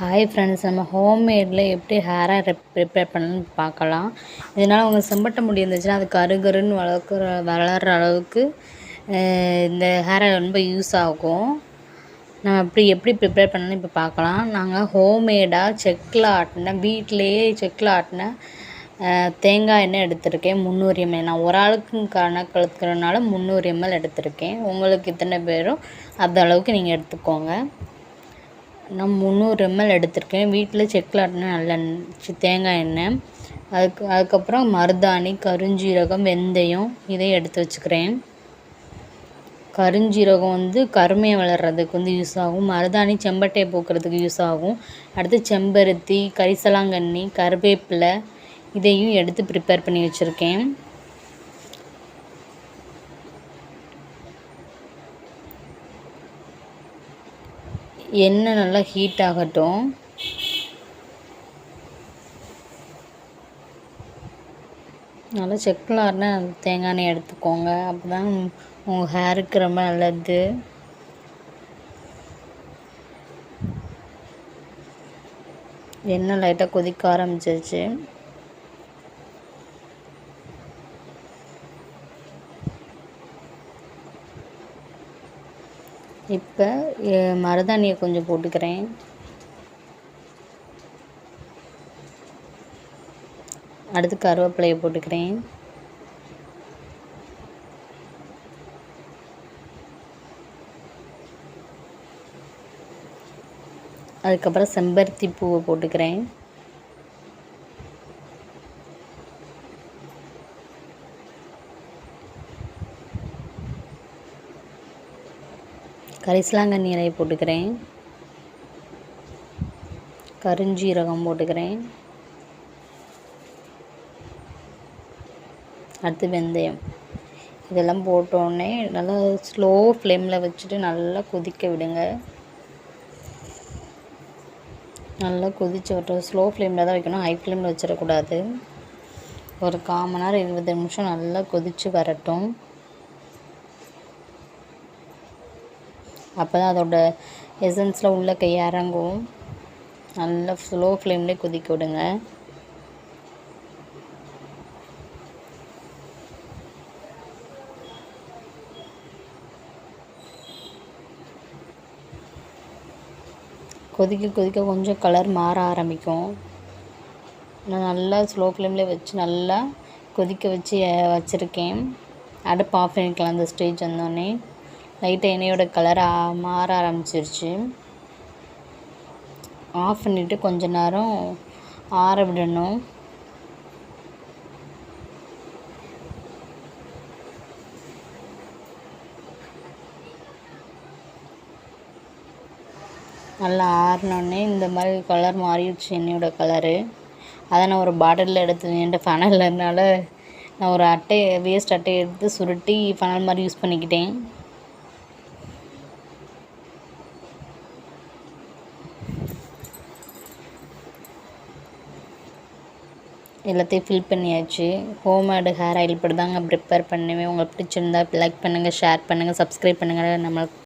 Hi friends நம்ம ஹோம்மேடில் எப்படி ஹேரை ரெப் ப்ரிப்பேர் பண்ணணும்னு பார்க்கலாம். இதனால் உங்கள் செம்பட்ட முடி இருந்துச்சுன்னா அது கருகருன்னு வளர்க்குற வளர்கிற அளவுக்கு இந்த ஹேரை ரொம்ப யூஸ் ஆகும். நம்ம அப்படி எப்படி ப்ரிப்பேர் பண்ணணும்னு இப்போ பார்க்கலாம். நாங்கள் ஹோம்மேடாக செக்கில் ஆட்டின வீட்டிலையே செக்கில் ஆட்டின தேங்காய் எண்ணெய் எடுத்திருக்கேன் முந்நூறு எம்எல் நான் ஒரு ஆளுக்கு கணக்கு எடுக்கிறதுனால முந்நூறு எம்எல் எடுத்திருக்கேன். உங்களுக்கு இத்தனை பேரும் அந்த அளவுக்கு நீங்கள் எடுத்துக்கோங்க. நான் முந்நூறு எம்எல் எடுத்திருக்கேன். வீட்டில் செக்கில் ஆட்டின நல்லெண்ணெய் தேங்காய் எண்ணெய். அதுக்கு அதுக்கப்புறம் மருதாணி கருஞ்சீரகம் வெந்தயம் இதை எடுத்து வச்சுக்கிறேன். கருஞ்சீரகம் வந்து கருமையை வளர்கிறதுக்கு வந்து யூஸ் ஆகும். மருதாணி செம்பட்டையை போக்குறதுக்கு யூஸ் ஆகும். அடுத்து செம்பருத்தி கரிசலாங்கண்ணி கருவேப்பிலை இதையும் எடுத்து ப்ரிப்பேர் பண்ணி வச்சுருக்கேன். எண்ணெய் நல்லா ஹீட் ஆகட்டும். நல்லா செக்குலாருன்னா தேங்காய் எண்ணெய் எடுத்துக்கோங்க. அப்போ தான் உங்கள் ஹேருக்கு ரொம்ப நல்லது. எண்ணெய் லைட்டாக கொதிக்க ஆரம்பிச்சிருச்சு. இப்போ மருதாணியை கொஞ்சம் போட்டுக்கிறேன். அடுத்து கருவேப்பிலையை போட்டுக்கிறேன். அதுக்கப்புறம் செம்பருத்தி பூவை போட்டுக்கிறேன். கரிசலாங்கண்ணி இலையை போட்டுக்கிறேன். கருஞ்சீரகம் போட்டுக்கிறேன். அடுத்து வெந்தயம். இதெல்லாம் போட்டோடனே நல்லா ஸ்லோ ஃப்ளேமில் வச்சுட்டு நல்லா கொதிக்க விடுங்க. நல்லா கொதிச்சு வரட்டும் ஸ்லோ ஃப்ளேமில் தான் வைக்கணும். ஹை ஃப்ளேமில் வச்சிடக்கூடாது. ஒரு கால் மணி நேரம் இருபது நிமிஷம் நல்லா கொதித்து வரட்டும். அப்போ தான் அதோட எசன்ஸில் உள்ள கை இறங்கும். நல்லா ஸ்லோ ஃப்ளேம்லேயே கொதிக்க விடுங்க. கொதிக்க கொதிக்க கொஞ்சம் கலர் மாற ஆரம்பிக்கும். நான் நல்லா ஸ்லோ ஃப்ளேம்லேயே வச்சு நல்லா கொதிக்க வச்சு வச்சுருக்கேன். அடுப்பு ஆஃப் பண்ணிக்கலாம் அந்த ஸ்டேஜ் வந்தோடனே. லைட்டாக எண்ணெயோட கலர் மாற ஆரம்பிச்சிருச்சு. ஆஃப் பண்ணிவிட்டு கொஞ்ச நேரம் ஆற விடணும். நல்லா ஆறினோடனே இந்த மாதிரி கலர் மாறிடுச்சு என்னையோட கலரு அதை நான் ஒரு பாட்டிலில் எடுத்து என்கிட்ட ஃபனல் இல்லைனால நான் ஒரு அட்டையை வேஸ்ட் அட்டையை எடுத்து சுருட்டி ஃபனல் மாதிரி யூஸ் பண்ணிக்கிட்டேன். எல்லாத்தையும் ஃபில் பண்ணியாச்சு. ஹோம் ஆடு ஹேர் ஆயில் இப்படி தாங்க ப்ரிப்பேர் பண்ணுவேன். உங்களுக்கு பிடிச்சிருந்தா லைக் பண்ணுங்கள் ஷேர் பண்ணுங்கள் சப்ஸ்கிரைப் பண்ணுங்கள் நம்மளுக்கு